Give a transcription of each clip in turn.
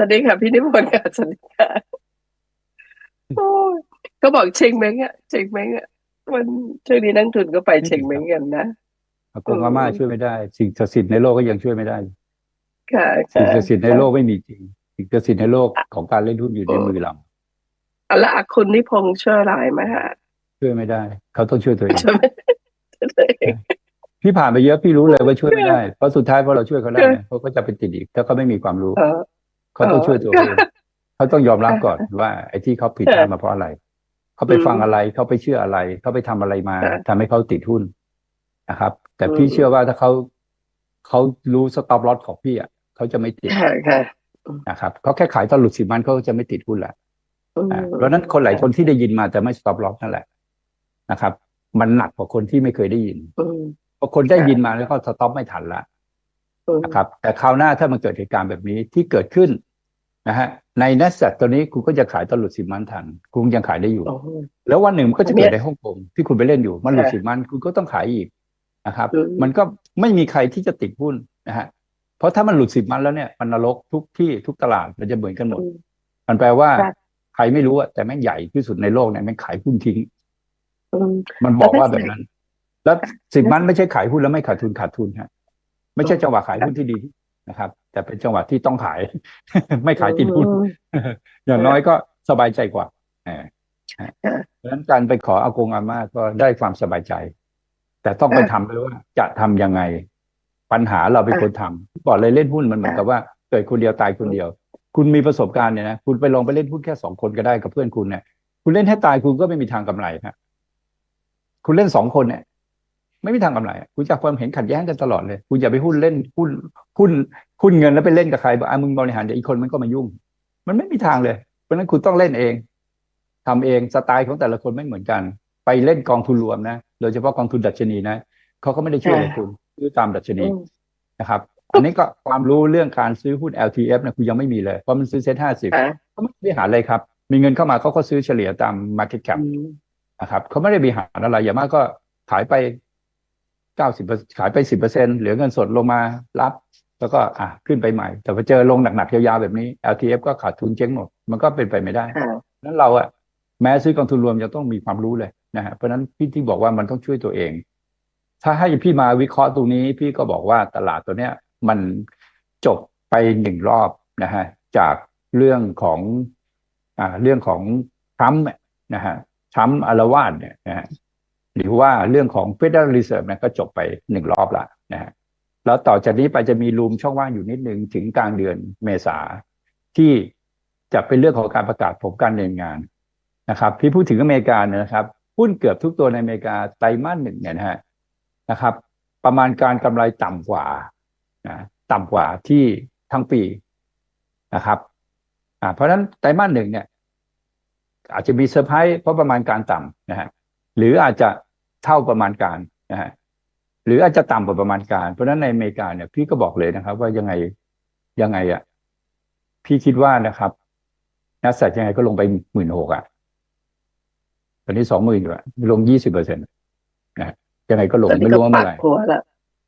วัสดีค่ะ พี่นิพนธ์ค่ะสวัสดีค่ะโอ้ยก็บอกเชงเม้งอะเชงเม้งอะมันช่วงนี้นักทุนก็ไปเชงเม้งกันนะอากงอาม่าช่วยไม่ได้ สิ่งศักดิ์สิทธิ์ในโลกก็ยังช่วยไม่ได้ ค่ะสิ่งค่ะศักดิ์สิทธิ์ในโลกไม่มีจริง สิ่งศักดิ์สิทธิ์ในโลกของการเล่นหุ้นอยู่ในมือเราเอาละคุณนิพงษ์ช่วยอะไรไหมฮะช่วยไม่ได้ เขาต้องช่วยตัวเองช่วยตัวเองพี่ผ่านไปเยอะพี่รู้เลยว่าช่วยไม่ได้เพราะสุดท้ายพอเราช่วยเขาได้เนี่ยเขาก็จะเป็นติดอีกถ้าเขาไม่มีความรู้ เออเขาต้องช่วยตัวเองเขาต้องยอมรับก่อนว่าไอ้ที่เขาผิดพลาดมาเพราะอะไรเขาไปฟังอะไรเขาไปเชื่ออะไรเขาไปทำอะไรมาค่ะทำให้เขาติดหุ้นนะครับ แต่พี่เชื่อว่าถ้าเขาเขารู้สต็อปลอสของพี่อะเขาจะไม่ติดค่ะค่ะนะครับเขาแค่ขายตอนหลุดสิบมันเขาก็จะไม่ติดหุ้นแหละอืมอ่าเพราะฉะนั้นคนหลายคนที่ได้ยินมาแต่ไม่สต็อปลอสนั่นแหละนะครับ มันหนักกว่าคนที่ไม่เคยได้ยินอืมเพราะคนได้ยินมาแล้วก็สต็อปไม่ทันละอืมนะครับ แต่คราวหน้าถ้ามันเกิดเหตุการณ์แบบนี้ที่เกิดขึ้น นะฮะใน n นส t ตัวนี้คุณก็จะขายตอนหลุดสิบมันทัน คุณยังขายได้อยู่โอ้โหแล้ววันหนึ่งมันก็จะเนี่เกิดยในฮ่องกงที่คุณไปเล่นอยู่ มันหลุดค่ะสิบมันคุณก็ต้องขายอีกนะครับอืมมันก็ไม่มีใครที่จะติดหุ้นนะฮะเพราะถ้ามันหลุดสิบมันแล้วเนี่ยมันนรกทุกที่ทุกตลาดมันจะเหมือนกันหมดอืมมันแปลว่าค่ะใครไม่รู้อะแต่แม่งใหญ่ที่สุดในโลกเนี่ยแม่งขายหุ้นทิ้งอืมมันบอกว่าแล้วแบบนั้น แล้วสิบมันไม่ใช่ขายหุ้นแล้วไม่ขาดทุนขาดทุนฮะไม่ใช่จังหวะขายหุ้นที่ดี นะครับ แต่เป็นจังหวะที่ต้องขาย ไม่ขายติดหุ้นอย่างน้อยก็สบายใจกว่าเออค่ะเพราะฉะนั้นการไปขออากงอาม่าก็ได้ความสบายใจ แต่ต้องไปค่ะทำด้วยว่าจะทำยังไง ปัญหาเราเป็นคนทำบอกเลยเล่นหุ้นมันเหมือนกับว่าเกิดคนเดียวตายคนเดียว คุณมีประสบการณ์เนี่ยนะคุณไปลองไปเล่นหุ้นแค่สองคนก็ได้กับเพื่อนคุณเนี่ยคุณเล่นให้ตายคุณก็ไม่มีทางกำไรฮะคุณเล่นสองคนเนี่ย ไม่มีทางกำไรอะคุณจะความเห็นขัดแย้งกันตลอดเลย คุณอย่าไปหุ้นเล่นหุ้นหุ้นหุ้นเงินแล้วไปเล่นกับใครบอกอะมึงบริหารเดี๋ยวอีกคนมันก็มายุ่ง มันไม่มีทางเลย เพราะฉะนั้นคุณต้องเล่นเองทำเองสไตล์ของแต่ละคนไม่เหมือนกัน ไปเล่นกองทุนรวมนะโดยเฉพาะกองทุนดัชนีนะเขาก็ไม่ได้ช่วยอะไรคุณซื้อตามดัชนีอืมนะครับอันนี้ก็ความรู้เรื่องการซื้อหุ้น LTF นะคุณยังไม่มีเลยเพราะมันซื้อเซ็ตห้าสิบค่ะเขาไม่ได้บริหารเลยครับ มีเงินเข้ามาเขาก็ซื้อเฉลี่ยตาม market cap อืมนะครับเขาไม่ได้บริหารอะไรอย่างมากก็ขายไป เก้าสิบขายไปสิบเปอร์เซ็นเหลือเงินสดลงมารับ แล้วก็อะขึ้นไปใหม่ แต่พอเจอลงหนักๆยาวๆแบบนี้ LTF ก็ขาดทุนเจ๊งหมด มันก็เป็นไปไม่ได้ค่ะนั้นเราอะแม้ซื้อกองทุนรวมจะต้องมีความรู้เลยนะฮะเพราะฉะนั้นพี่ที่บอกว่ามันต้องช่วยตัวเอง ถ้าให้พี่มาวิเคราะห์ตรงนี้ พี่ก็บอกว่าตลาดตัวเนี้ย มันจบไปหนึ่งรอบนะฮะจากเรื่องของอ่าเรื่องของทรัมป์เนี่ยนะฮะทรัมป์อารวาสเนี่ยนะฮะ หรือว่าเรื่องของ Federal Reserve นี่ยก็จบไปหนึ่งรอบละนะฮะแล้วต่อจากนี้ไปจะมีรูมช่องว่างอยู่นิดนึงถึงกลางเดือนเมษาที่จะเป็นเรื่องของการประกาศผลการดำเนินงานนะครับพี่พูดถึงอเมริกาเนี่ยนะครับหุ้นเกือบทุกตัวในอเมริกาไตรมาสหนึ่งเนี่ยนะฮะนะครับ ประมาณการกำไรต่ำกว่านะต่ำกว่าที่ทั้งปีนะครับอ่าเพราะฉะนั้นไตรมาสหนึ่งเนี่ยอาจจะมีเซอร์ไพรส์เพราะประมาณการต่ำนะฮะ หรืออาจจะเท่าประมาณการนะฮะหรืออาจจะต่ำกว่าประมาณการ เพราะฉะนั้นในอเมริกาเนี่ยพี่ก็บอกเลยนะครับ ว่ายังไงยังไงอะพี่คิดว่านะครับนัสแสกยังไงก็ลงไปหมื่นหกอะตอนนี้สองหมื่นอยู่อะลงยี่สิบเปอร์เซ็นต์นะยังไงก็ลงตอนนี้ไม่ก็รู้ว่าปัเมื่อไหร่กหัวละ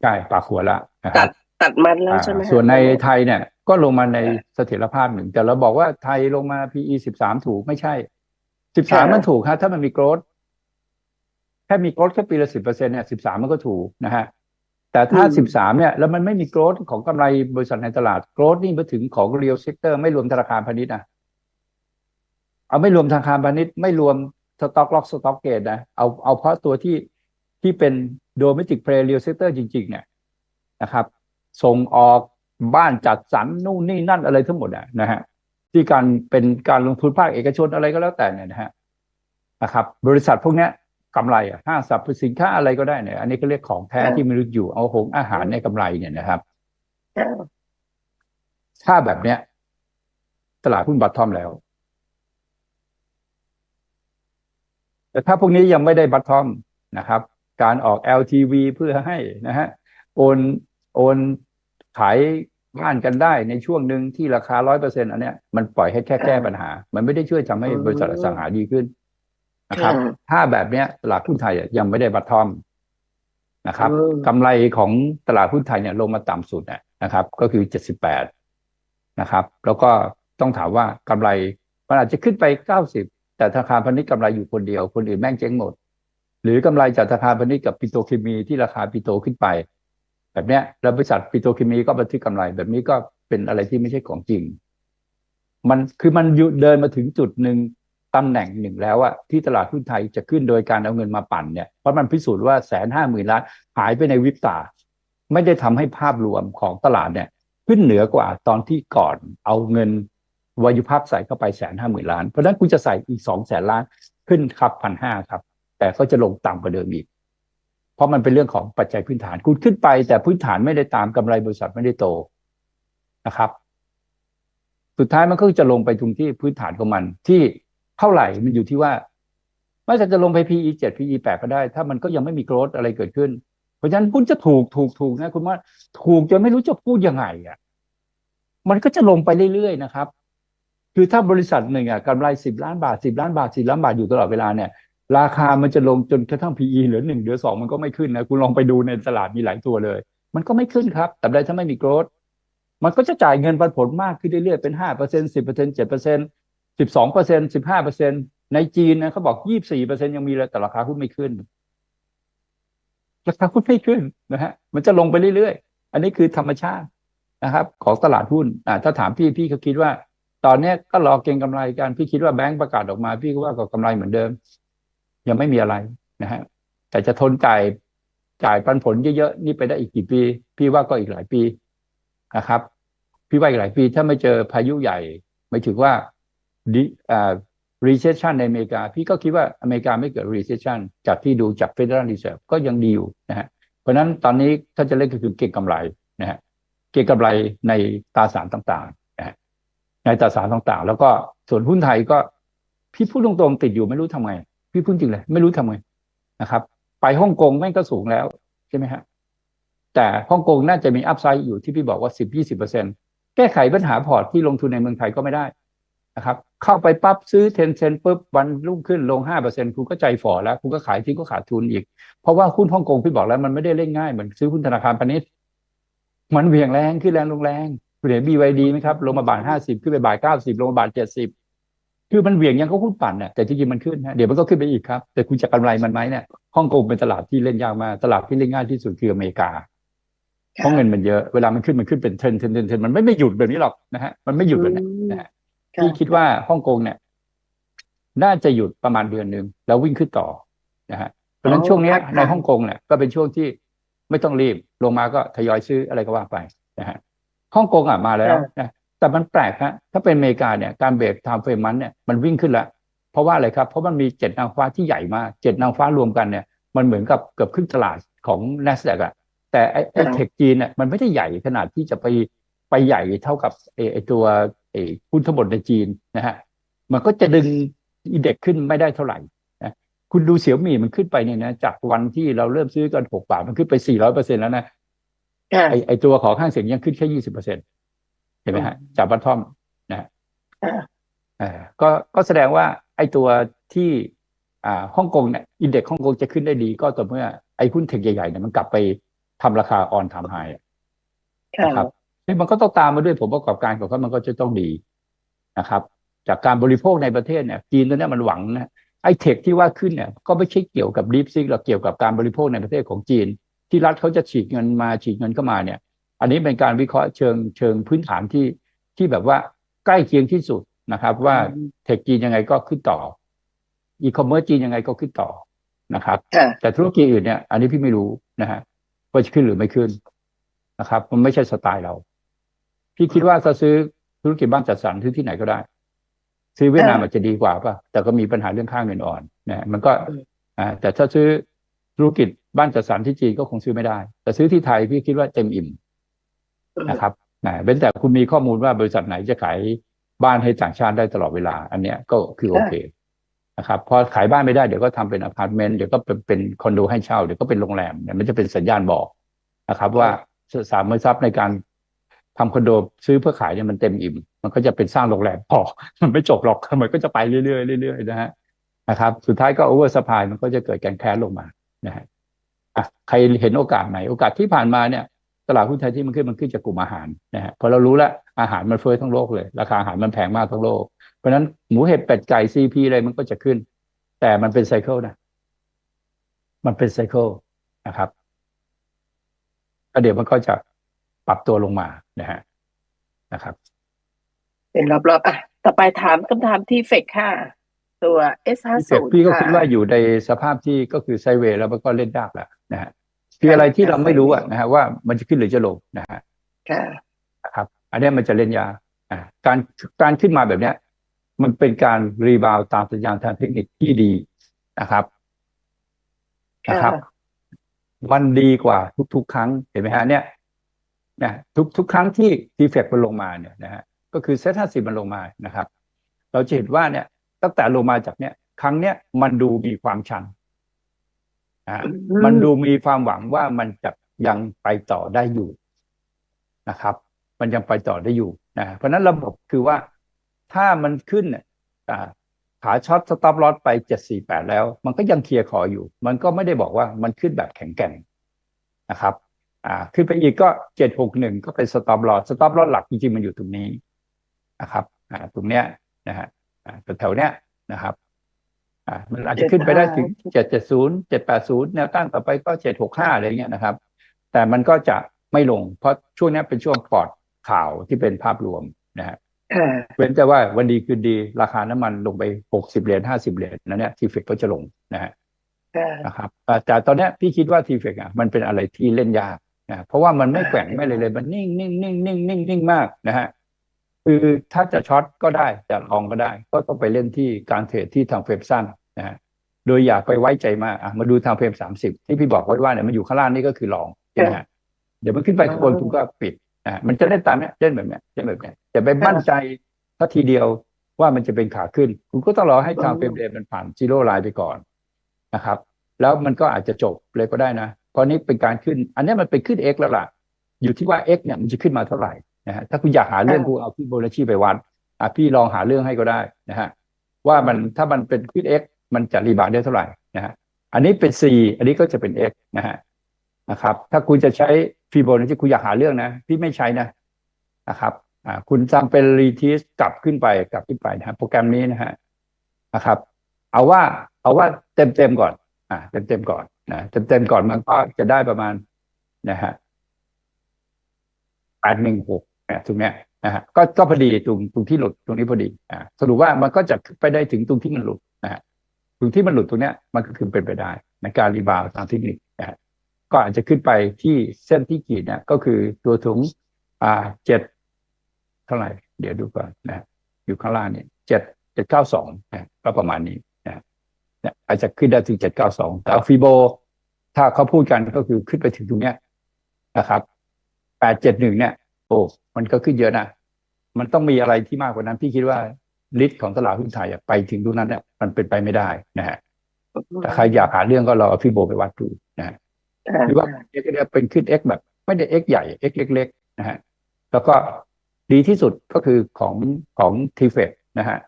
ใช่ปากหัวละนะคตัรัดบตัดมันแล้วอ่าใช่ไหมฮะส่วนในไทยเนี่ย ก็ลงมาในเสถียรภาพหนึ่งแต่เราบอกว่าไทยลงมา PE สิบสามถูกไม่ใช่สิบสามมันถูกฮะถ้ามันมีโกรด แค่มีโกรดแค่ปีละสิบเปอร์เซ็นเนี่ยสิบสามมันก็ถูกนะฮะแต่ถ้าสิบสามเนี่ยแล้วมันไม่มีโกรดของกำไรบริษัทในตลาดโกรดนี่มาถึงของเรียลเซกเตอร์ไม่รวมธนาคารพาณิชย์นะเอาไม่รวมธนาคารพาณิชย์ไม่รวมสต็อกล็อกสต็อกเกตนะเอาเอาเพราะตัวที่ที่เป็นโดเมติกเพลย์เรียลเซกเตอร์จริง ๆ เนี่ยนะครับ ส่งออกบ้านจัดสรรนู่นนี่นั่นอะไรทั้งหมดอะนะฮะที่การเป็นการลงทุนภาคเอกชนอะไรก็แล้วแต่เนี่ยนะฮะนะครับ บริษัทพวกเนี้ย กำไรอะห้างสรรพสินค้าอะไรก็ได้เนี่ย อันนี้ก็เรียกของแท้ที่มีอยู่เอาหงอาหารในกำไรเนี่ยนะครับค่ะถ้าแบบเนี้ย ตลาดหุ้นบัตทอมแล้ว แต่ถ้าพวกนี้ยังไม่ได้บัตทอมนะครับ การออก LTV เพื่อให้นะฮะโอนโอนขายบ้านกันได้ในช่วงหนึ่งที่ราคาร้อยเปอร์เซ็นอันเนี้ยมันปล่อยให้แค่แก้ปัญหา มันไม่ได้ช่วยทำให้บริษัทอสังหาดีขึ้น นะครับถ้าแบบเนี้ยตลาดหุ้นไทยอะยังไม่ได้บัตทอมนะครับอืมกำไรของตลาดหุ้นไทยเนี่ยลงมาต่ำสุดอะนะครับ ก็คือเจ็ดสิบแปดนะครับ แล้วก็ต้องถามว่ากำไรมันอาจจะขึ้นไปเก้าสิบแต่ธนาคารพาณิชย์กำไรอยู่คนเดียว คนอื่นแม่งเจ๊งหมด หรือกำไรจากธนาคารพาณิชย์กับปิโตรเคมีที่ราคาปิโตรขึ้นไป แบบเนี้ยแล้วบริษัทปิโตรเคมีก็บันทึกกำไรแบบนี้ก็เป็นอะไรที่ไม่ใช่ของจริง มันคือมันอยู่เดินมาถึงจุดหนึ่ง ตำแหน่งหนึ่งแล้วอะที่ตลาดหุ้นไทยจะขึ้นโดยการเอาเงินมาปั่นเนี่ยเพราะมันพิสูจน์ว่าแสนห้าหมื่นล้านหายไปในวิบตา ไม่ได้ทำให้ภาพรวมของตลาดเนี่ยขึ้นเหนือกว่าตอนที่ก่อนเอาเงินวายุภาพใส่เข้าไปแสนห้าหมื่นล้าน เพราะนั้นคุณจะใส่อีกสองแสนล้านขึ้นครับพันห้าครับ แต่ก็จะลงต่ำกว่าเดิมอีก เพราะมันเป็นเรื่องของปัจจัยพื้นฐานคุณขึ้นไป แต่พื้นฐานไม่ได้ตามกำไรบริษัทไม่ได้โตนะครับ สุดท้ายมันก็จะลงไปตรงที่พื้นฐานของมันที่ ท่าไหร่มันอยู่ที่ว่า ไม่จะลงไป PE 7 PE 8ก็ได้ ถ้ามันก็ยังไม่มีโกรธอะไรเกิดขึ้น เพราะฉะนั้นคุณจะถูกถูกถูกนะ คุณว่าถูกจนไม่รู้จะพูดยังไงอะ มันก็จะลงไปเรื่อยๆนะครับ คือถ้าบริษัทหนึ่งอะกำไรสิบล้านบาทสิบล้านบาทสิบล้านบาทอยู่ตลอดเวลาเนี่ย ราคามันจะลงจนกระทั่ง PE เหลือหนึ่งเหลือสองมันก็ไม่ขึ้นนะคุณลองไปดูในตลาดมีหลายตัวเลย มันก็ไม่ขึ้นครับแต่ใดถ้าไม่มีโกรธมันก็จะจ่ายเงินปันผลมากขึ้นเรื่อยๆเป็นห้าเปอร์เซ็นสิบเปอร์เซ็นเจ็ดเปอร์เซ็น สิบสองเปอร์เซ็นสิบห้าเปอร์เซ็นในจีนนะเขาบอกยี่สี่เปอร์เซ็นยังมีเลยแต่ราคาหุ้นไม่ขึ้น ราคาหุ้นไม่ขึ้นนะฮะมันจะลงไปเรื่อยๆ อันนี้คือธรรมชาตินะครับ ของตลาดหุ้นอ่าถ้าถามพี่พี่ก็คิดว่า ตอนเนี้ยก็รอเก็งกำไรกัน พี่คิดว่าแบงก์ประกาศออกมา พี่ก็ว่าก็กำไรเหมือนเดิม ยังไม่มีอะไรนะฮะแต่จะทนจ่ายจ่ายปันผลเยอะๆนี่ไปได้อีกกี่ปี พี่ว่าก็อีกหลายปีนะครับ พี่ว่าอีกหลายปีถ้าไม่เจอพายุใหญ่ไม่ถือว่า recession ในอเมริกา พี่ก็คิดว่าอเมริกาไม่เกิด recession จากที่ดูจาก Federal Reserve ก็ยังดีอยู่นะฮะเพราะนั้นตอนนี้ถ้าจะเล่นก็คือเก็งกำไรนะฮะเก็งกำไรในตราสารต่างๆนะฮะในตราสารต่างๆ แล้วก็ส่วนหุ้นไทยก็พี่พูดตรงๆติดอยู่ไม่รู้ทำไง พี่พูดจริงเลย ไม่รู้ทำไงนะครับ ไปฮ่องกงแม่งก็สูงแล้วใช่ไหมฮะแต่ฮ่องกงน่าจะมีอัพไซด์อยู่ที่พี่บอกว่าสิบยี่สิบเปอร์เซ็นแก้ไขปัญหาพอร์ตที่ลงทุนในเมืองไทยก็ไม่ได้ นะครับ เข้าไปปั๊บซื้อเทนเซนปุ๊บวันรุ่งขึ้นลงห้าเปอร์เซ็นคุณก็ใจฝ่อแล้ว คุณก็ขายทิ้งก็ขาดทุนอีก เพราะว่าหุ้นฮ่องกงพี่บอกแล้วมันไม่ได้เล่นง่ายเหมือนซื้อหุ้นธนาคารพาณิชย์มันเหวี่ยงแรงขึ้นแรงลงแรงคุณเห็นบีวดีไหมครับลงมาบาทห้าสิบขึ้นไปบาทเก้าสิบลงมาบาทเจ็ดสิบคือมันเหวี่ยงยังก็หุ้นปั่นเนี่ยแต่จริงๆมันขึ้นนะเดี๋ยวมันก็ขึ้นไปอีกครับ แต่คุณจะกำไรมันไหมเนี่ยฮ่องกงเป็นตลาดที่เล่นยากมากตลาดที่เล่นง่ายที่สุดคืออเมริกาเพราะเงินมันเยอะเวลามันขึ้นมันขึ้นเป็นเทรนเทรนเทรนมันไม่ไม่หยุดแบบนี้หรอกนะฮะมันไม่หยุดแบบนี้นะฮะ พี่คิดว่าฮ่องกงเนี่ย น่าจะหยุดประมาณเดือนหนึ่งแล้ววิ่งขึ้นต่อนะฮะเพราะฉะนั้นช่วงนี้ในฮ่องกงเนี่ยก็เป็นช่วงที่ไม่ต้องรีบลงมาก็ทยอยซื้ออะไรก็ว่าไปนะฮะฮ่องกงอะมาแล้วนะแต่มันแปลกฮะถ้าเป็นอเมริกาเนี่ยการเบรกไทม์เฟรมมันเนี่ยมันวิ่งขึ้นแล้วเพราะว่าอะไรครับ เพราะมันมีเจ็ดนางฟ้าที่ใหญ่มากเจ็ดนางฟ้ารวมกันเนี่ยมันเหมือนกับเกือบครึ่งตลาดของ n a s d a q อะแต่ไอ้ไอ้เทคจีนเนี่ยมันไม่ได้ใหญ่ขนาดที่จะไปไปใหญ่เท่ากับไอ้ไอ้ตัวไอ้ หุ้นทั้งหมดในจีนนะฮะมันก็จะดึงอินเด็กขึ้นไม่ได้เท่าไหร่นะคุณดูเสี่ยวมี่มันขึ้นไปเนี่ยนะจากวันที่เราเริ่มซื้อกันหกบาทมันขึ้นไปสี่ร้อยเปอร์เซ็นแล้วนะไอ้ไอ้ตัวของข้างเสียงยังขึ้นแค่ยี่สิบเปอร์เซ็นเห็นไหมฮะจากบัตทอมนะฮะอ่าก็ก็แสดงว่าไอ้ตัวที่อ่าฮ่องกงเนี่ยอินเด็กซ์ฮ่องกงจะขึ้นได้ดีก็ต่อเมื่อไอ้หุ้นเทคใหญ่ๆเนี่ยมันกลับไปทำราคาออนทำไฮนะครับนี่ มันก็ต้องตามมาด้วยผลประกอบการของเขามันก็จะต้องดีนะครับ จากการบริโภคในประเทศเนี่ยจีนตอนนี้มันหวังนะไอ้เทคที่ว่าขึ้นเนี่ยก็ไม่ใช่เกี่ยวกับดิฟซิกหรอกเกี่ยวกับการบริโภคในประเทศของจีน ที่รัฐเขาจะฉีดเงินมาฉีดเงินเข้ามาเนี่ย อันนี้เป็นการวิเคราะห์เชิงเชิงพื้นฐานที่ที่แบบว่าใกล้เคียงที่สุดนะครับ ว่าเทคจีนยังไงก็ขึ้นต่ออีคอมเมิร์ซจีนยังไงก็ขึ้นต่อนะครับ แต่ธุรกิจอื่นเนี่ย อันนี้พี่ไม่รู้นะฮะว่าจะขึ้นหรือไม่ขึ้นนะครับ มันไม่ใช่สไตล์เรา พี่คิดว่าถ้าซื้อธุรกิจบ้านจัดสรรซื้อที่ไหนก็ได้ ซื้อเวียดนามอาจจะดีกว่าป่ะแต่ก็มีปัญหาเรื่องค่าเงินอ่อนนะมันก็อ่าแต่ถ้าซื้อธุรกิจบ้านจัดสรรที่จีนก็คงซื้อไม่ได้ แต่ซื้อที่ไทยพี่คิดว่าเต็มอิ่มนะครับนะเป็นแต่คุณมีข้อมูลว่าบริษัทไหนจะขายบ้านให้ต่างชาติได้ตลอดเวลา อันเนี้ยก็คือโอเคนะครับพอขายบ้านไม่ได้เดี๋ยวก็ทำเป็นอพาร์ตเมนต์เดี๋ยวก็เป็นเป็นคอนโดให้เช่าเดี๋ยวก็เป็นโรงแรมเนี่ยมันจะเป็นสัญญาณบอกนะครับ ว่าสามทรัพย์ในการ ทำคอนโดซื้อเพื่อขายเนี่ยมันเต็มอิ่ม มันก็จะเป็นสร้างโรงแรมพอมันไม่จบหรอกมันก็จะไปเรื่อยๆเรื่อยๆนะฮะนะครับสุดท้ายก็โอเวอร์สปายมันก็จะเกิดการแคสลงมานะฮะอะใครเห็นโอกาสไหน โอกาสที่ผ่านมาเนี่ย ตลาดหุ้นไทยที่มันขึ้นมันขึ้นจากกลุ่มอาหารนะฮะพอเรารู้แล้วอาหารมันเฟ้อทั้งโลกเลย ราคาอาหารมันแพงมากทั้งโลก เพราะฉะนั้นหมูเห็ดเป็ดไก่ซีพีอะไรมันก็จะขึ้น แต่มันเป็นไซเคิลนะมันเป็นไซเคิลนะครับเดี๋ยวมันก็จะ ปรับตัวลงมานะฮะนะครับ เป็นรอบๆอะต่อไปถามคำถามที่เฟกค่ะ ตัว S ห้าพี่เสศูกนย์พี่ก็คิดค่ะว่าอยู่ในสภาพที่ก็คือไซด์เวย์แล้วมันก็เล่นยากแล้วนะฮะคืออะไรที่เราไม่รู้อะนะฮะว่ามันจะขึ้นหรือจะลงนะฮะค่ะนะครับ อันเนี้ยมันจะเล่นยากอ่าการการขึ้นมาแบบเนี้ย มันเป็นการรีบาวตามสัญญาณทางเทคนิคที่ดีนะครับนะครับ มันดีกว่าทุกๆ ครั้งเห็นไหมฮะเนี่ย นะทุกทุกครั้งที่ทีเฟกมันลงมาเนี่ยนะฮะก็คือเซ็ตห้าสิบมันลงมานะครับ เราจะเห็นว่าเนี่ยตั้งแต่ลงมาจากเนี่ยครั้งเนี้ยมันดูมีความชันอ่าอืมมันดูมีความหวังว่ามันจะยังไปต่อได้อยู่นะครับ มันยังไปต่อได้อยู่นะเพราะฉะนั้นระบบคือว่าถ้ามันขึ้นเนี่ยอ่าขาช็อตสต็อปลอสไปเจ็ดสี่แปดแล้ว มันก็ยังเคลียร์คออยู่ มันก็ไม่ได้บอกว่ามันขึ้นแบบแข็งแกร่งนะครับ อ่าขึ้นไปอีกก็เจ็ดหกหนึ่งก็เป็นสต็อปลอสสต็อปลอสหลักจริงๆมันอยู่ตรงนี้นะครับอ่าตรงเนี้ยนะฮะอ่าแถวๆเนี้ยนะครับอ่ามันอาจจะขึ้นไปได้ถึงเจ็ดเจ็ดศูนย์เจ็ดแปดศูนย์แนวต้านต่อไปก็เจ็ดหกห้าอะไรเงี้ยนะครับ แต่มันก็จะไม่ลง เพราะช่วงเนี้ยเป็นช่วงปลอดข่าวที่เป็นภาพรวมนะฮะค่ะเว้นแต่ว่าวันดีคืนดีราคาน้ำมันลงไปหกสิบเหรียญห้าสิบเหรียญนั่นเนี่ยทีเฟกก็จะลงนะฮะค่ะนะครับอ่าแต่ตอนเนี้ยพี่คิดว่าทีเฟกอะมันเป็นอะไรที่เล่นยาก นะเพราะว่ามันไม่แกว่งไม่เลยเลย มันนิ่งนิ่งนิ่งนิ่งนิ่งนิ่งมากนะฮะคือถ้าจะช็อตก็ได้จะลองก็ได้ ก็ต้องไปเล่นที่การเทรดที่ทางเฟรมสั้นนะฮะโดยอย่าไปไว้ใจมากอะมาดูทางเฟรมสามสิบที่พี่บอกไว้ว่าเนี่ยมันอยู่ข้างล่างนี่ก็คือลองใช่ไหมฮะเดี๋ยวมันขึ้นไปข้างบนคุณก็ปิดนะฮะมันจะเล่นตามเนี้ยเล่นแบบเนี้ยเล่นแบบเนี้ยจะไปมั่นใจทัทีเดียวว่ามันจะเป็นขาขึ้น คุณก็ต้องรอให้ทางเฟรมเรทมันผ่านซีโร่ไลน์ไปก่อนนะครับ แล้วมันก็อาจจะจบเลยก็ได้นะ เพราะนี้เป็นการขึ้น อันนี้มันเป็นขึ้น x แล้วล่ะ อยู่ที่ว่า x เนี่ยมันจะขึ้นมาเท่าไหร่นะฮะถ้าคุณอยากหาเรื่องคุณเอาพี่โบนัชชีไปวัดอะพี่ลองหาเรื่องให้ก็ได้นะฮะว่ามันถ้ามันเป็นขึ้น x มันจะรีบาวด์ได้เท่าไหร่นะฮะอันนี้เป็น c อันนี้ก็จะเป็น x นะฮะนะครับ ถ้าคุณจะใช้ฟีโบนัชชีคุณอยากหาเรื่องนะ พี่ไม่ใช้นะนะครับอ่าคุณจำเป็นรีทีสกลับขึ้นไปกลับขึ้นไปนะฮะโปรแกรมนี้นะฮะนะครับ เอาว่าเอาว่าเต็มเต็มๆก่อน อ่าเต็มเต็มๆก่อน นะเต็มเต็มๆก่อนมันก็จะได้ประมาณนะฮะแปดหนึ่งหกนะตรงเนี้ยนะฮะก็ก็พอดีตรงตรงที่หลุดตรงนี้พอดีอ่าสรุปว่ามันก็จะไปได้ถึงตรงที่มันหลุดนะฮะตรงที่มันหลุดตรงเนี้ยมันก็คือเป็นไปได้ในการรีบาวตามเทคนิคนะฮะก็อาจจะขึ้นไปที่เส้นที่ขีดเนี่ยก็คือตัวถุงอ่าเจ็ดเท่าไหร่ เดี๋ยวดูก่อนนะฮะอยู่ข้างล่างเนี่ยเจ็ดเจ็ดเก้าสองนะก็ประมาณนี้ เนี่ยอาจจะขึ้นได้ถึงเจ็ดเก้าสองแต่ฟีโบ ถ้าเขาพูดกันก็คือขึ้นไปถึงตรงเนี้ยนะครับแปดเจ็ดหนึ่งเนี่ย โอ้มันก็ขึ้นเยอะนะมันต้องมีอะไรที่มากกว่านั้น พี่คิดว่าลิสต์ของตลาดหุ้นไทยอะไปถึงตรงนั้นเนี่ยมันเป็นไปไม่ได้นะฮะแต่ใครอยากหาเรื่องก็รอเอาฟีโบไปวัดดูนะฮะค่ะหรือว่า x เนี่ยเป็นขึ้น x แบบ ไม่ได้ x ใหญ่ x เล็ก ๆ นะฮะแล้วก็ดีที่สุดก็คือของของทีเฟนะฮะ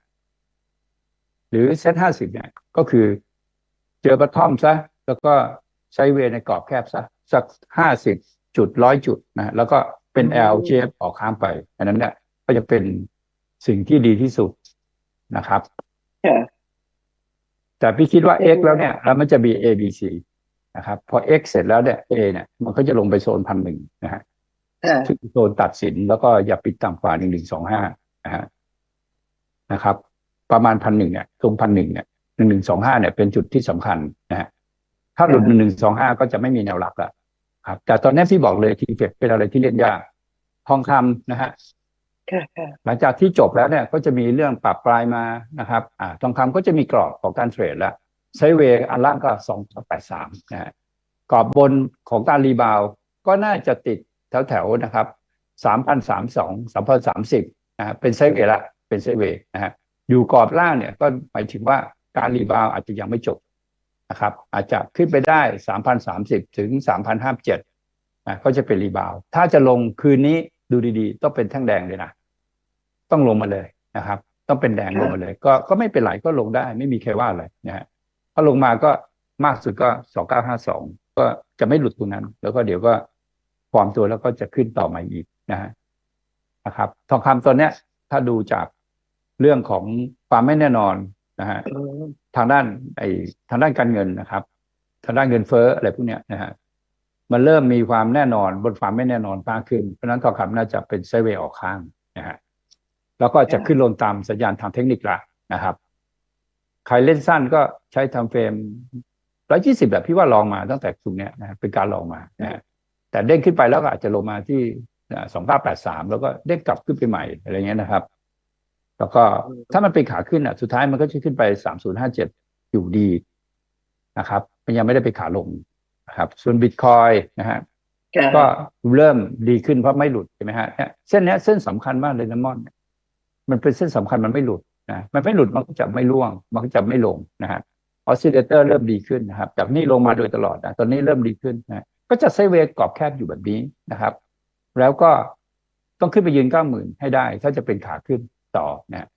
หรือเซตห้าสิบเนี่ยก็คือเจอบัตทอมซะ แล้วก็ใช้เวย์ในกรอบแคบซะ สักห้าสิบจุดร้อยจุดนะฮะแล้วก็เป็น L shape ออกข้างไป อันนั้นเนี่ยก็จะเป็นสิ่งที่ดีที่สุดนะครับค่ะแต่พี่คิดว่า x แล้วเนี่ย แล้วมันจะมี a b c นะครับ พอ x เสร็จแล้วเนี่ย a เนี่ยมันก็จะลงไปโซนพันหนึ่งนะฮะค่ะซึ่งโซนตัดสินแล้วก็อย่าปิดต่ำกว่าหนึ่งหนึ่งสองห้านะฮะนะครับ ประมาณพันหนึ่งเนี่ยตรงพันหนึ่งเนี่ยหนึ่งหนึ่งสองห้าเนี่ยเป็นจุดที่สำคัญนะฮะถ้าหลุดหนึ่งหนึ่งสองห้าก็จะไม่มีแนวรับละครับ แต่ตอนนี้พี่บอกเลยทีเฟกเป็นอะไรที่เล่นยากทองคำนะฮะค่ะค่ะหลังจากที่จบแล้วเนี่ยก็จะมีเรื่องปรับปลายมานะครับ อ่าทองคำก็จะมีกรอบของการเทรดแล้วไซด์เวย์อันล่างก็สองแปดสามนะฮะกรอบบนของการรีบาวด์ก็น่าจะติดแถวๆนะครับสามพันสามสองสามพันสามสิบนะฮะเป็นไซด์เวย์ละเป็นไซด์เวย์นะฮะ อยู่กรอบล่างเนี่ยก็หมายถึงว่าการรีบาวด์อาจจะยังไม่จบนะครับ อาจจะขึ้นไปได้สามพันสามสิบถึงสามพันห้าเจ็ดนะก็จะเป็นรีบาวด์ถ้าจะลงคืนนี้ดูดีๆ ต้องเป็นแท่งแดงเลยนะ ต้องลงมาเลยนะครับ ต้องเป็นแดงลงมาเลย ก็ก็ไม่เป็นไรก็ลงได้ไม่มีใครว่าอะไรนะฮะพอลงมาก็มากสุดก็สองเก้าห้าสองก็จะไม่หลุดตรงนั้น แล้วก็เดี๋ยวก็ฟอร์มตัวแล้วก็จะขึ้นต่อมาอีกนะฮะนะครับ ทองคำตัวเนี้ย ถ้าดูจาก เรื่องของความไม่แน่นอนนะฮะอืมทางด้านไอ้ทางด้านการเงินนะครับ ทางด้านเงินเฟ้ออะไรพวกเนี้ยนะฮะมันเริ่มมีความแน่นอนบนความไม่แน่นอนมากขึ้น เพราะฉะนั้นทองคำน่าจะเป็นไซด์เวย์ออกข้างนะฮะแล้วก็จะขึ้นลงตามสัญญาณทางเทคนิคละนะครับ ใครเล่นสั้นก็ใช้ทำเฟรมร้อยยี่สิบแบบพี่ว่าลองมาตั้งแต่ตรงเนี้ยนะฮะเป็นการลองมานะฮะแต่เด้งขึ้นไปแล้วก็อาจจะลงมาที่สองเก้าแปดสามแล้วก็เด้งกลับขึ้นไปใหม่อะไรเงี้ยนะครับ แล้วก็ถ้ามันเป็นขาขึ้นอะสุดท้ายมันก็จะขึ้นไปสามศูนย์ห้าเจ็ดอยู่ดีนะครับ มันยังไม่ได้ไปขาลงนะครับ ส่วนบิตคอยนะฮะค่ะก็เริ่มดีขึ้นเพราะไม่หลุดใช่ไหมฮะเนี่ยเส้นเนี้ยเส้นสำคัญมากเลยนะมอน มันเป็นเส้นสำคัญมันไม่หลุดนะมันไม่หลุดมันก็จะไม่ร่วง มันก็จะไม่ลงนะฮะออสซิเลเตอร์เริ่มดีขึ้นนะครับ จากนี้ลงมาโดยตลอดนะตอนนี้เริ่มดีขึ้นนะก็จะไซด์เวย์กรอบแคบอยู่แบบนี้นะครับ แล้วก็ต้องขึ้นไปยืนเก้าหมื่นให้ได้ ถ้าจะเป็นขาขึ้น ต่อนะ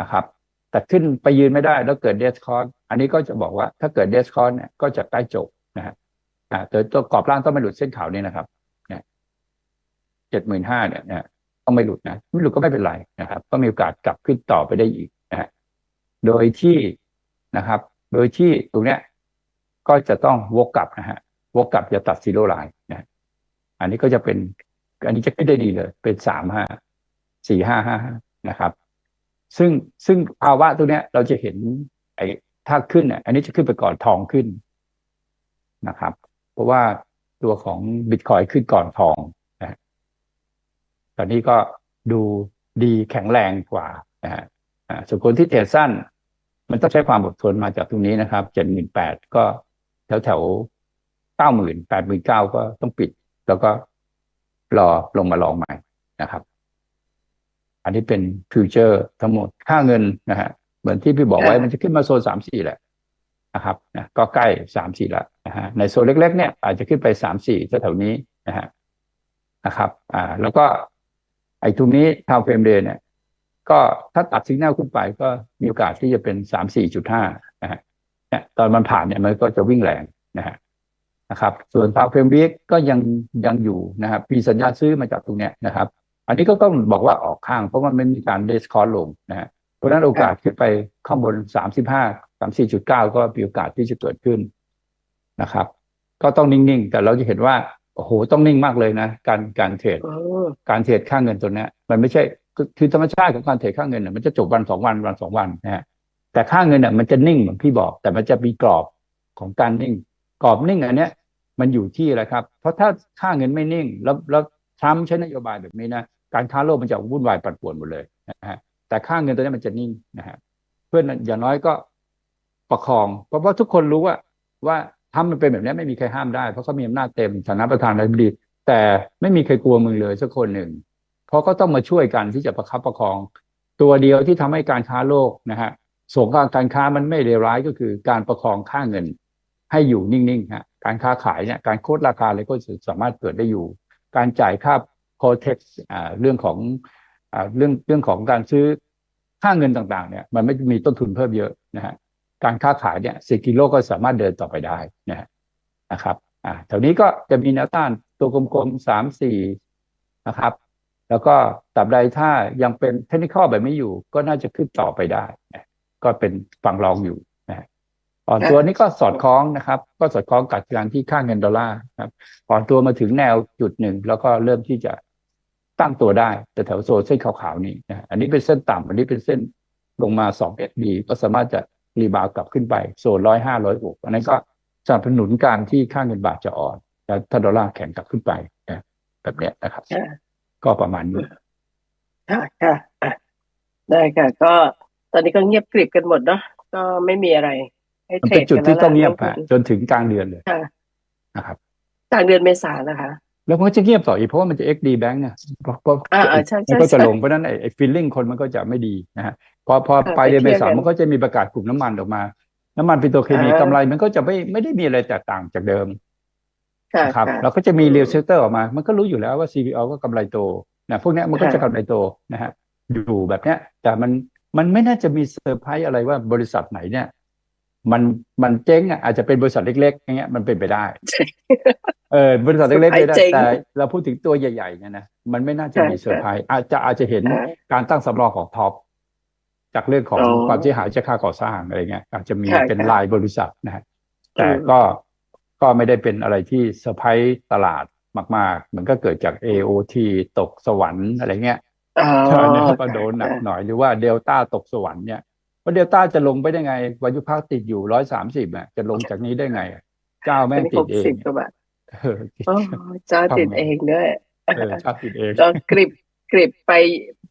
นะครับ แต่ขึ้นไปยืนไม่ได้แล้วเกิดเดสคอร์อันนี้ก็จะบอกว่าถ้าเกิดเดสคอร์เนี่ยก็จะใกล้จบนะฮะอ่าแต่ตัวกรอบล่างต้องไม่หลุดเส้นขาวนี่นะครับเนี่ยเจ็ดหมื่นห้าเนี่ยนะต้องไม่หลุดนะไม่หลุดก็ไม่เป็นไรนะครับ ก็มีโอกาสกลับขึ้นต่อไปได้อีกนะฮะโดยที่นะครับ โดยที่ตรงเนี้ยก็จะต้องวกกลับนะฮะวกกลับจะตัดซีโร่ไลน์นะอันนี้ก็จะเป็น อันนี้จะขึ้นได้ดีเลย เป็นสามห้าสี่ห้าห้า นะครับ ซึ่งซึ่งภาวะตรงเนี้ยเราจะเห็น ไอ้ถ้าขึ้นเนี่ยอันนี้จะขึ้นไปก่อนทองขึ้นนะครับ เพราะว่าตัวของบิตคอยขึ้นก่อนทองนะตอนนี้ก็ดูดีแข็งแรงกว่านะฮะส่วนคนที่เทรดสั้น มันต้องใช้ความอดทนมาจากตรงนี้นะครับเจ็ดหมื่นแปดก็แถวแถวเก้าหมื่นแปดหมื่นเก้าก็ต้องปิด แล้วก็รอลงมาลองใหม่นะครับ อันนี้เป็นฟิวเจอร์ทั้งหมดค่าเงินนะฮะเหมือนที่พี่บอกไว้มันจะขึ้นมาโซนสามสี่แหละนะครับนะก็ใกล้สามสี่แล้วนะฮะในโซนเล็ก ๆ เนี่ยอาจจะขึ้นไปสามสี่แถวๆนี้นะฮะนะครับอ่าแล้วก็ไอ้ตรงนี้ทาวเฟรมเดย์เนี่ย ก็ถ้าตัดสิงแนลขึ้นไปก็มีโอกาสที่จะเป็นสามสี่จุดห้านะฮะเนี่ยตอนมันผ่านเนี่ยมันก็จะวิ่งแรงนะฮะนะครับ ส่วนทาวเฟรมวีคก็ยังยังอยู่นะครับมีสัญญาณซื้อมาจากตรงเนี้ยนะครับ อันนี้ก็ต้องบอกว่าออกข้าง เพราะว่ามันมีการเดสคอร์ลงนะฮะเพราะฉะนั้นโอกาสขึ้นไปข้างบนสามสิบห้าสามสี่จุดเก้าก็มีโอกาสที่จะเกิดขึ้นนะครับ ก็ต้องนิ่งๆ แต่เราจะเห็นว่าโอ้โหต้องนิ่งมากเลยนะ การการเทรดอืมการเทรดค่าเงินตัวเนี้ยมันไม่ใช่คือคือธรรมชาติของการเทรดค่าเงินเนี่ยมันจะจบวันสองวันวันสองวันนะฮะแต่ค่าเงินเนี่ยมันจะนิ่งเหมือนพี่บอก แต่มันจะมีกรอบของการนิ่ง กรอบนิ่งอันเนี้ยมันอยู่ที่อะไรครับ เพราะถ้าค่าเงินไม่นิ่ง แล้วแล้วทรัมป์ใช้นโยบายแบบนี้นะ การค้าโลกมันจะวุ่นวายปั่นป่วนหมดเลยนะฮะแต่ค่าเงินตัวนี้มันจะนิ่งนะฮะเพื่อนอย่างน้อยก็ประคอง เพราะว่าทุกคนรู้ว่าว่าทำมันเป็นแบบนี้ไม่มีใครห้ามได้เพราะเขามีอำนาจเต็มฐานะประธานาธิบดี แต่ไม่มีใครกลัวมึงเลยสักคนหนึ่ง เพราะก็ต้องมาช่วยกันที่จะประคับประคอง ตัวเดียวที่ทำให้การค้าโลกนะฮะสงครามการค้ามันไม่เลวร้ายก็คือการประคองค่าเงิน ให้อยู่นิ่งๆฮะการค้าขายเนี่ยการโคดราคาอะไรก็สามารถเกิดได้อยู่ การจ่ายค่า โคเท็กซ์เรื่องของอเรื่องเรื่องของการซื้อค่าเงินต่างๆเนี่ยมันไม่มีต้นทุนเพิ่มเยอะนะฮะการค้าขายเนี่ยเศรษฐกิโลก็สามารถเดินต่อไปได้นะฮะนะครับอ่าแถวนี้ก็จะมีแนวต้านตัวกลมๆสามสี่นะครับ แล้วก็ตราบใดถ้ายังเป็นเทคนิคอแบบไม่อยู่ ก็น่าจะขึ้นต่อไปได้นะก็เป็นฝั่งรองอยู่นะฮะอ่อนตัวนี้ก็สอดคล้องนะครับ ก็สอดคล้องกับการที่ค่าเงินดอลลาร์ครับอ่อนตัวมาถึงแนวจุดหนึ่งแล้วก็เริ่มที่จะ ตั้งตัวได้แต่แถวโซนเส้นขาวๆนี้นะอันนี้เป็นเส้นต่ำอันนี้เป็นเส้นลงมาสองเอสดีก็สามารถจะรีบาวด์กลับขึ้นไปโซนร้อยห้าร้อยหกอันนั้นก็สนับสนุนการที่ค่าเงินบาทจะอ่อนแล้วถ้าดอลลาร์แข็งกลับขึ้นไปนะแบบเนี้ยนะครับค่ะก็ประมาณนี้ค่ะค่ะอะได้ค่ะ ก็ตอนนี้ก็เงียบกริบกันหมดเนาะก็ไม่มีอะไรให้มันเทรเป็นดจุดกันที่แล้วต้องเงียบล่ะฮะจนถึงกลางเดือนเลยค่ะนะครับกลางเดือนเมษานะคะ แล้วมันก็จะเงียบต่ออีกเพราะว่ามันจะ XD Bank เนี่ยเพราะเพราะอ่าอ่าใช่ใช่มันก็จะใช่ลงเพราะฉะนั้นไอ้ไอ้ feeling คนมันก็จะไม่ดีนะฮะพอพออ่าปลายเดือนไปเมเที่ยวษากันมันก็จะมีประกาศกลุ่มน้ำมันออกมา น้ำมันปิโตรเคมีอ่ากำไรมันก็จะไม่ไม่ได้มีอะไรแตกต่างจากเดิมค่ะนะครับค่ะแล้วก็จะมีเรียลเซกเตอร์ออกมา มันก็รู้อยู่แล้วว่า CPO ก็กำไรโตนะพวกเนี้ยมันก็จะค่ะกำไรโตนะฮะอยู่แบบเนี้ย แต่มันมันไม่น่าจะมีเซอร์ไพรส์อะไรว่าบริษัทไหนเนี่ย มันมันเจ๊งอะอาจจะเป็นบริษัทเล็กๆอย่างเงี้ยมันเป็นไปได้ใช่ เออบริษัทเล็กๆเซอร์ไม่ไพรส์ได้เจ๊งแต่เราพูดถึงตัวใหญ่ๆเนี่ยนะมันไม่น่าจะใช่มีเซอร์ไพรส์อาจจะอาจจะเห็นอ่าการตั้งสำรองของท็อปจากเรื่องของอ๋อความเสียหายจากค่าก่อสร้างอะไรเงี้ยอาจจะมีค่ะเป็นค่ะรายบริษัทนะฮะแต่อืมก็ก็ไม่ได้เป็นอะไรที่เซอร์ไพรส์ตลาดมาก ๆ มันก็เกิดจาก AOT ตกสวรรค์อะไรเงี้ยอ๋ออันนี้ก็ค่ะโดนหนักค่ะหน่อยหรือว่าเดลต้าตกสวรรค์เนี่ยว่าเดลต้าจะลงไปได้ไงวายุภาคติดอยู่ร้อยสามสิบอะจะลงจากนี้ได้ไงอะเจ้าอัแม่นงนี้ติหดกเองสิบกว่าบาท เออติดอ๋อเจ้าติดทำไงเองด้วยเออชาติติดเองก็กริบกริบไป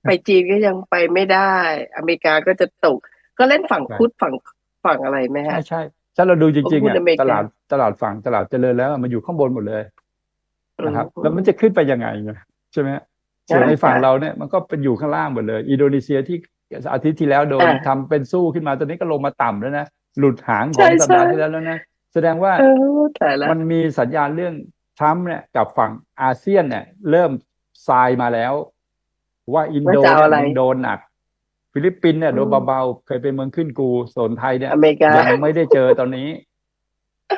ไปจีนก็ยังไปไม่ได้ อเมริกาก็จะตก ก็เล่นฝั่งใช่คุดฝั่งฝั่งอะไรไหมใช่ฮะใช่ถ้าเราดูจริงๆหุ้อะนอเมริกาตลาดตลาดฝั่งตลาดเจริญแล้วอะมันอยู่ข้างบนหมดเลยอืมนะครับ แล้วมันจะขึ้นไปยังไงไงใช่ไหมฮะส่วนใช่ในฝั่งค่ะเราเนี่ยมันก็เป็นอยู่ข้างล่างหมดเลย อินโดนีเซียที่อาทิตย์ที่แล้วโดนอ่าทำเป็นสู้ขึ้นมาตอนนี้ก็ลงมาต่ำแล้วนะหลุดหางขใช่องสัปดาห์ใช่ที่แล้วแล้วนะ แสดงว่าเออแต่ละมันมีสัญญาณเรื่องทรัมป์เนี่ยกับฝั่งอาเซียนเนี่ย เริ่มทรายมาแล้ว ว่าอินโดว่าจะเอาเนี่ยอะไรมันโดนหนัก ฟิลิปปินส์เนี่ยโดนอืมเบาๆเคยเป็นเมืองขึ้นกูส่วนไทยเนี่ยอเมริกายังไม่ได้เจอตอนนี้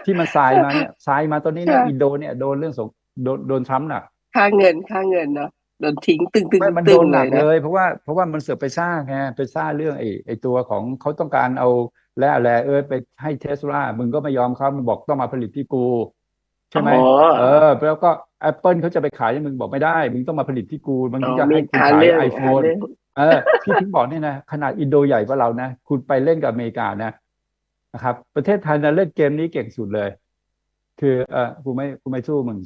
ที่มันทรายมาเนี่ยทรายมาตอนนี้เนี่ยค่ะอินโดเนี่ยโดนเรื่องสงโดนโดนทรัมป์หนักค่าเงินค่าเงินเนาะ โดนทิ้งตึงตึงไม่มันตึโดงนหเลนัยกนะเลย เพราะว่าเพราะว่ามันเสือกไปสร้างไงไปสร้างเรื่องไอ้ไอ้ตัวของเขาต้องการเอาและอะไรเออไปให้เทสลามึงก็ไม่ยอมเขามึงบอกต้องมาผลิตที่กูใช่ไหมอ๋อเออ แล้วก็ Apple เขาจะไปขายให้มึงบอกไม่ได้ มึงต้องมาผลิตที่กู มันอ๋ถึองจะมีให้คุณหาขายเรื่องไอหาโฟนเรื่องเออพี่ถึงบอกเนี่ยนะขนาดอินโดใหญ่กว่าเรานะ คุณไปเล่นกับอเมริกานะนะครับ ประเทศไทยนะเล่นเกมนี้เก่งสุดเลย คือเออกูไม่กูไม่สู้มึง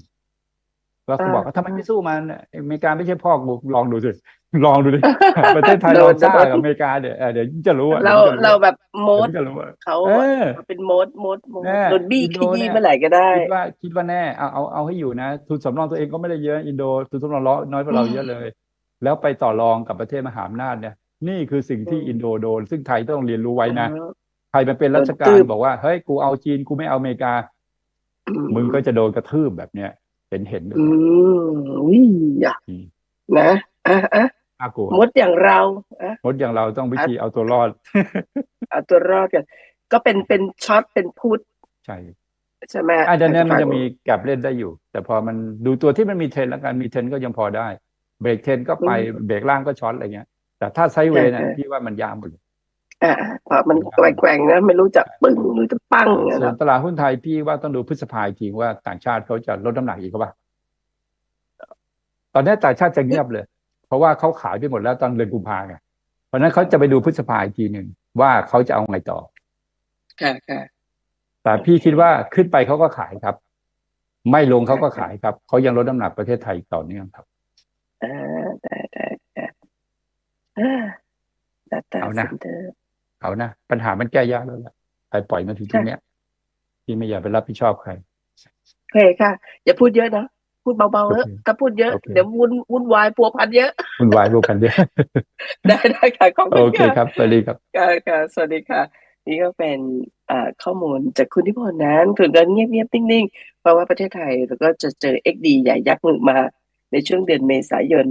แล้วเขาบอกว่าทำไมไม่สู้มันอเมริกาไม่ใช่พ่อกูลองดูสิลองดูดิประเทศไทยโดเรานซ่าโดนกับอเมริกาเดี๋ยวเออเดี๋ยวจะรู้อะเราดี๋ยวจะเราแบบโมเดี๋ยวดจะรู้อะเขาเออเป็นโมดโมดโมดแน่โดนบี้อินโดขยี้เนี่ยเมื่อไหร่ก็ได้ คิดว่าคิดว่าแน่เอาเอาเอาให้อยู่นะ ทุนสำรองตัวเองก็ไม่ได้เยอะอินโดทุนสำรองน้อยกว่าเราเยอะเลย แล้วไปต่อรองกับประเทศมหาอำนาจเนี่ย นี่คือสิ่งที่อืมอินโดโดน ซึ่งไทยต้องเรียนรู้ไว้นะอ๋อไทยมันเป็นราชกาโดนตืรบบอกว่าเฮ้ยกูเอาจีนกูไม่เอาอเมริกาอืมึงก็จะโดนกระทืบแบบเนี้ย เห็นเห็นเลยอืมวิอะอืมนะอะอะน่ากลัวมดอย่างเราอะมดอย่างเราต้องวิธีเอาตัวรอด เอาตัวรอดกัน ก็เป็นเป็นช็อตเป็นพูดใช่ใช่ไหมอันนี้มันฝั่งจะมีแกับเล่นได้อยู่ แต่พอมันดูตัวที่มันมีเทรนแล้วกันมีเทรนก็ยังพอได้ เบรกเทรนก็ไปเบรกล่างก็ช็อตอะไรเงี้ย แต่ถ้าไซด์เวย์เนี่ยพี่ว่ามันยามหมดเลย อ่าพอมันแกว่งๆนะไม่รู้จะปึ้งไม่รู้จะปั้งอะส่วนเนาะตลาดหุ้นไทยพี่ว่าต้องดูพฤษภาอีกทีว่าต่างชาติเขาจะลดน้ำหนักอีกหรือเปล่าตอนนี้ต่างชาติจะเงียบเลย เพราะว่าเขาขายไปหมดแล้วตอนเดือนกุมภาไงเพราะฉะนั้นเขาจะไปดูพฤษภาอีกทีหนึ่งว่าเขาจะเอาไงต่อค่ะค่ะแต่พี่คิดว่าขึ้นไปเขาก็ขายครับ ไม่ลงเขาก็ขายครับเขายังลดน้ำหนักประเทศไทยต่อเนื่องครับอ่าได้ได้ได้อ่าแต่แต่เอานะ เซ็นเตอร์เอานะปัญหามันแก้ยากแล้วแหละไปปล่อยมาถึงตรงเนี้ยพี่ไม่อยากไปรับผิดชอบใครโอเคค่ะ อย่าพูดเยอะนะพูดเบาๆเถอะโอเคถ้าพูดเยอะโอเคเดี๋ยววุ่นวุ่นวายพัวพันเยอะคุณวายรวมกันเยอะได้ได้ค่ะขอบโอคุณเคค่ะครับสวัสดีครับค่ะค่ะสวัสดีค่ะ นี่ก็เป็นอ่าข้อมูลจากคุณทิพย์นั้นถึงกันเงียบๆนิ่งๆ เพราะว่าประเทศไทยเราก็จะเจอ XD ใหญ่ยักษ์หนึ่งมาในช่วงเดือนเมษายน